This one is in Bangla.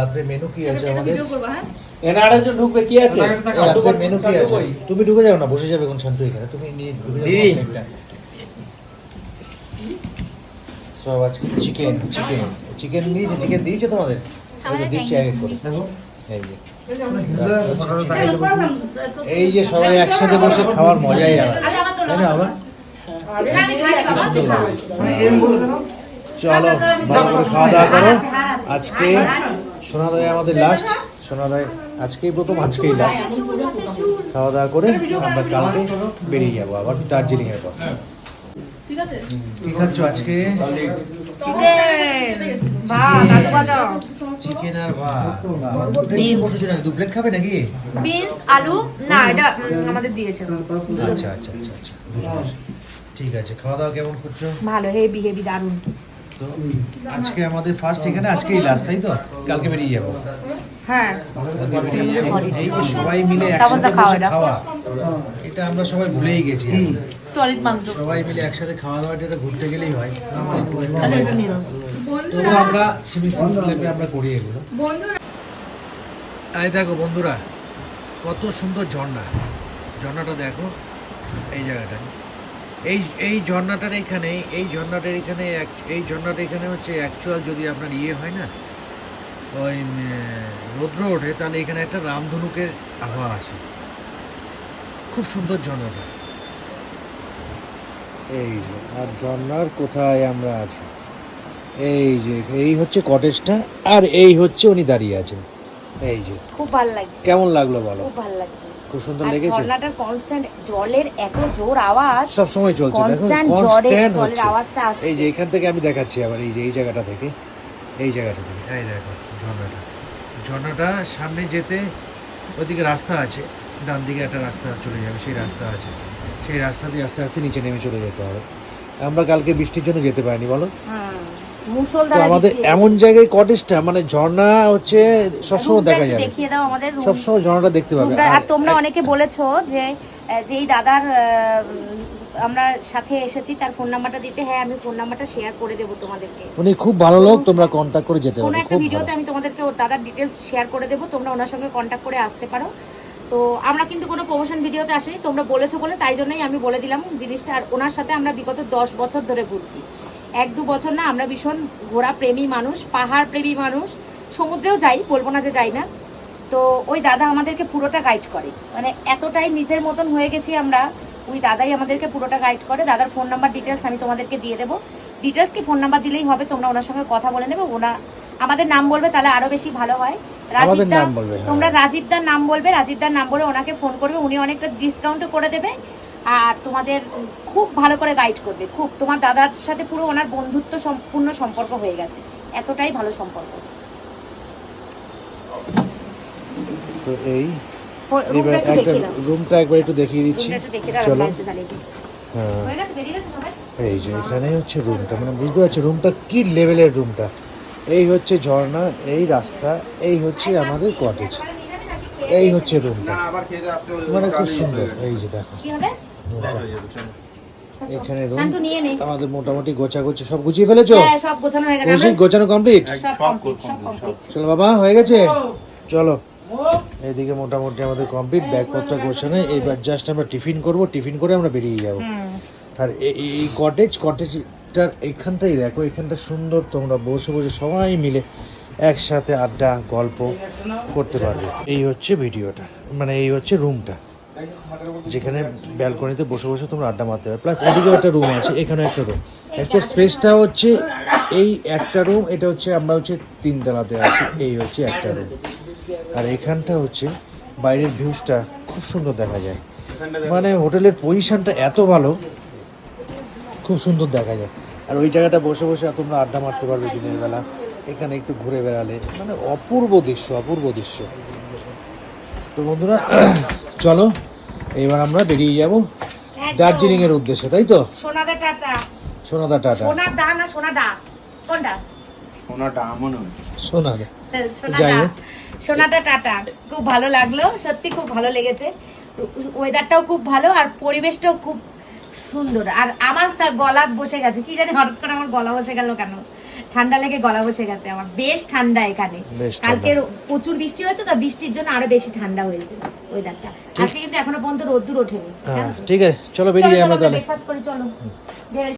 রাত্রে মেনু কি আছে আমাদের? আরেকজন ঢুকবে কি আছে? রাত্রে মেনু কি আছে? তুমি ঢুকে যাও না বসে যাবে কোন শান্ত এখানে। তুমি নিয়ে ঢুকে যাও সব আজকে চিকেন চিকেন চিকেন দিয়েছে চিকেন দিয়েছে তোমাদের? এই যে এক এক করে। এই যে। এই যে সবাই একসাথে বসে খাওয়ার মজাই আলাদা। তাই না সুন্দর লাগে চলো ভালো করে খাওয়া দাওয়া করো। আজকে সোনাদায় আমাদের লাস্ট সোনাদায় আজকেই প্রথম আজকেই লাস্ট খাওয়া দাওয়া করে আমরা কালকে বেরিয়ে যাব আবার দার্জিলিং এর পর কি খাচ্ছ আজকে? চিকেন আর ভাত। দু প্লেট দু প্লেট খাবে নাকি? বিনস আলু না এটা আমাদের দিয়েছে। আচ্ছা আচ্ছা আচ্ছা আচ্ছা ঠিক আছে খাওয়া দাওয়া কেমন করছ? ভালো হেভি হেভি দারুণ তো? আজকে আমাদের ফার্স্ট এখানে আজকেই লাস্ট তাই তো? কালকে বেরিয়ে যাব। হ্যাঁ। সবাই মিলে একসাথে খাওয়া এটা? আমরা সবাই ভুলেই গেছি। সলিড মাংস। সবাই মিলে একসাথে খাওয়া দাওয়াটা এটা ঘুরতে গেলেই হয়। তবু আমরা সিমি সিম্পল লেপে আমরা করি এগুলো এই দেখো বন্ধুরা কত সুন্দর ঝর্ণা। ঝর্ণাটা দেখো এই জায়গাটা এই এই ঝর্ণাটার এখানে এই ঝর্ণাটার এখানে এই ঝর্ণাটা এখানে হচ্ছে অ্যাকচুয়াল যদি আপনার ইয়ে হয় না ওই রৌদ্র ওঠে তাহলে এখানে একটা রামধনুকের আবহাওয়া আছে। খুব সুন্দর ঝর্ণাটা। এই যে আর ঝর্ণার কোথায় আমরা আছি? এই যে এই হচ্ছে কটেজটা আর এই হচ্ছে উনি দাঁড়িয়ে আছেন। এই যে খুব ভালো লাগছে। কেমন লাগল বলো? খুব ভালো লাগছে। খুব সুন্দর লেগেছে। ঝর্ণাটার কনস্ট্যান্ট জলের এত জোর আওয়াজ সব সময় চলছে দেখো কনস্ট্যান্ট জলের জলের আওয়াজটা আসছে। এই যে এখান থেকে আমি দেখাচ্ছি আবার এই যে এই জায়গাটা থেকে। এই জায়গাটা থেকে। এই দেখো ঝর্ণাটা। ঝর্ণাটা সামনে যেতে ওইদিকে রাস্তা আছে। ডান দিকে একটা রাস্তা চলে যাবে সেই রাস্তা আছে। সেই রাস্তা দিয়ে আস্তে আস্তে নিচে নেমে চলে যেতে হবে। আমরা কালকে বৃষ্টির জন্য যেতে পারিনি বলো? আমাদের এমন জায়গায় কটেজটা মানে ঝর্ণা হচ্ছে সবসময় দেখা যাবে। দেখিয়ে দাও আমাদের সবসময় ঝর্ণাটা দেখতে পাবে। আর তোমরা অনেকে বলেছ যে যেই দাদার আমরা সাথে এসেছি তার ফোন নাম্বারটা দিতে। হ্যাঁ আমি ফোন নাম্বারটা শেয়ার করে দেবো তোমাদেরকে। উনি খুব ভালো লোক তোমরা কন্ট্যাক্ট করে যেতে কোনো পারো একটা ভিডিওতে আমি তোমাদেরকে ওর দাদার ডিটেলস শেয়ার করে দেবো তোমরা ওনার সঙ্গে কন্ট্যাক্ট করে আসতে পারো। তো আমরা কিন্তু কোনো প্রমোশন ভিডিওতে আসিনি তোমরা বলেছ বলে তাই জন্যই আমি বলে দিলাম জিনিসটা। আর ওনার সাথে আমরা বিগত দশ বছর ধরে ঘুরছি। এক দু বছর না আমরা ভীষণ ঘোরা প্রেমী মানুষ পাহাড় প্রেমী মানুষ। সমুদ্রেও যাই বলব না যে যাই না। তো ওই দাদা আমাদেরকে পুরোটা গাইড করে। মানে এতটাই নিজের মতন হয়ে গেছি আমরা ওই দাদাই আমাদেরকে পুরোটা গাইড করে। দাদার ফোন নাম্বার ডিটেলস আমি তোমাদেরকে দিয়ে দেবো। ডিটেলস কি ফোন নাম্বার দিলেই হবে তোমরা ওনার সঙ্গে কথা বলে নেবে। ওনা আমাদের নাম বলবে তাহলে আরও বেশি ভালো হয়। আমাদের রাজীব দা নাম বলবে, হ্যাঁ। তোমরা রাজীব দার নাম বলবে রাজীব দার নাম বলে ওনাকে ফোন করবে। উনি অনেকটা ডিসকাউন্টও করে দেবে। আর তোমাদের খুব ভালো করে গাইড করবে। খুব তোমার দাদার সাথে পুরো ওনার বন্ধুত্ব সম্পূর্ণ সম্পর্ক হয়ে গেছে। এতটাই ভালো সম্পর্ক। তো এই রুমটা একটু দেখিয়ে দাও। রুমটা একবার একটু দেখিয়ে দিচ্ছি। চলো। হ্যাঁ। এই যে এখানে হচ্ছে রুমটা মানে বুঝতে পারছ রুমটা কি লেভেলের রুমটা এই হচ্ছে ঝর্ণা এই রাস্তা এই হচ্ছে আমাদের কটেজ এই হচ্ছে রুমটা মানে খুব সুন্দর। এই যে দেখো। কি হবে? রুমটা। এখানে রুম শান্তু নিয়ে নে। আমাদের মোটামুটি গোছা গোছা সব গুছিয়ে ফেলেছো? হ্যাঁ সব গোছানো হয়ে গেছে। গোছানো কমপ্লিট সব কমপ্লিট সব কমপ্লিট চলো বাবা হয়ে গেছে? চলো। এইদিকে মোটামুটি আমাদের কমপ্লিট ব্যাগপত্র গোছানো। এবার জাস্ট আমরা টিফিন করব টিফিন করে আমরা বেরিয়ে যাব। আর এই- এই কটেজ কটেজটার এখানটাই দেখো এখানটা সুন্দর তোমরা বসে বসে সবাই মিলে একসাথে আড্ডা গল্প করতে পারবে। এই হচ্ছে ভিডিওটা মানে এই হচ্ছে রুমটা যেখানে ব্যালকনিতে বসে বসে তোমরা আড্ডা মারতে পারো। প্লাস এদিকেও একটা রুম আছে, এখানেও একটা রুম অ্যাকচুয়াল স্পেসটা হচ্ছে এই একটা রুম এটা হচ্ছে আমরা হচ্ছে তিনতলাতে আছি, এই হচ্ছে একটা রুম আর এখানটা হচ্ছে বাইরের ভিউজটা খুব সুন্দর দেখা যায়। মানে হোটেলের পজিশনটা এত ভালো, খুব সুন্দর দেখা যায়। আর ওই জায়গাটা বসে বসে তোমরা আড্ডা মারতে পারবে দিনের বেলা। এখানে একটু ঘুরে বেড়ালে মানে অপূর্ব দৃশ্য অপূর্ব দৃশ্য। তো বন্ধুরা, চলো এবার আমরা বেরিয়ে যাব দার্জিলিং এর উদ্দেশ্যে তাই তো? সোনাদা টাটা। সোনাদা টাটা। সোনার দা না সোনা ডা কোনটা? সোনাদা সোনাদা যাই হোক। সোনাদা টাটা। খুব ভালো লাগল সত্যি খুব ভালো লেগেছে। ওয়েদারটাও খুব ভালো আর পরিবেশটাও খুব সুন্দর। আর আমার তা গলা বসে গেছে। কি জানি হঠাৎ করে আমার গলা বসে গেল কেন? ঠান্ডা লেগে গলা বসে গেছে আমার। বেশ ঠান্ডা এখানে। কালকে প্রচুর বৃষ্টি হয়েছে তো বৃষ্টির জন্য আরও বেশি ঠান্ডা হয়েছে ওয়েদারটা আজকে কিন্তু এখনও পর্যন্ত রোদ্দুর ওঠেনি হ্যাঁ? ঠিক আছে চলো বেরিয়ে আমরা তাহলে। ব্রেকফাস্ট করি চলো।